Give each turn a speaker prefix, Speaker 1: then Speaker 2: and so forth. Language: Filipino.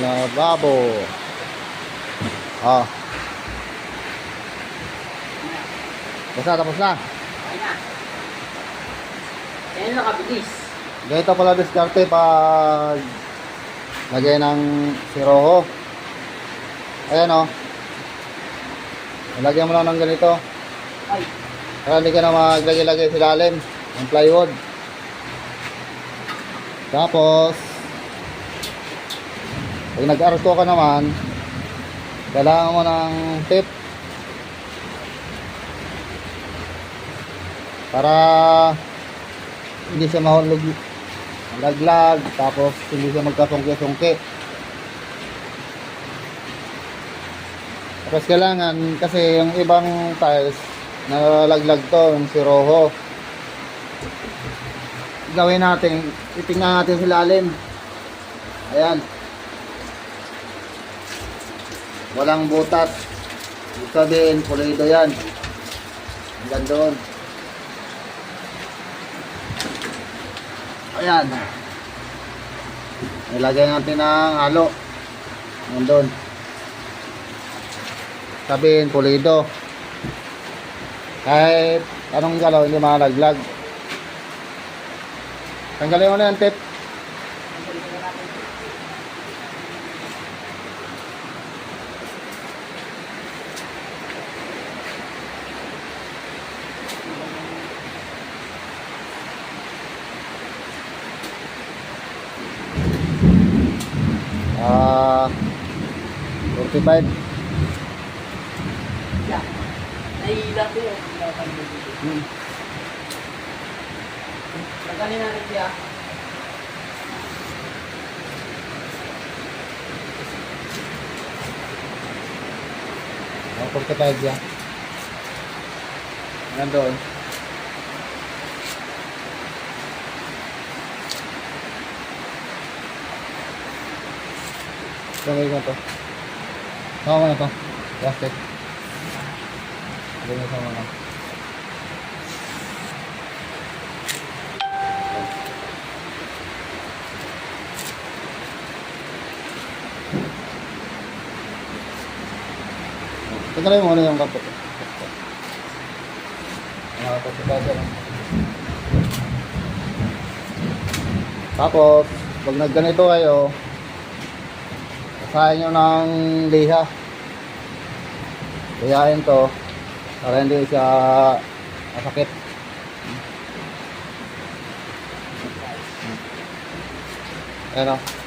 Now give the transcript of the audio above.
Speaker 1: lababo. Oh. Basta tapos na.
Speaker 2: Okay na. Yan lang kabilis.
Speaker 1: Ganito pala diskarte pag lagay ng siroho. Ayan o. Oh. Lagyan mo lang ng ganito.
Speaker 2: Ay,
Speaker 1: Para hindi ka na maglagay-lagay sa ilalim ng plywood. Tapos, pag nag-arto ka naman, kailangan mo ng tip. Para hindi siya mahulog. Laglag tapos hindi siya magkasungki-sungki. Tapos kailangan kasi yung ibang tiles nalaglag to yung siroho gawin natin titingnan natin sa ilalim. Ayan walang butas. Ibig sabihin pulido yan. Hanggang doon. Ayan. Ilagay natin ng halo nandun sabihin pulido kahit anong galaw hindi malaglag tanggalin mo na yung tip 45
Speaker 2: siya. Nahihila ko yung
Speaker 1: hmm.
Speaker 2: Tanggalin natin siya.
Speaker 1: Oh, 45 yan. Nandun. Lagay ko to. Sama mo na to. Plastic. Mo sama na. Tingnan mo muna yung kapot. Nakapot sa dyan. Tapos, pag nagganito kayo, kasahin nyo ng liha. Lihain to para hindi siya masakit. Ayan o.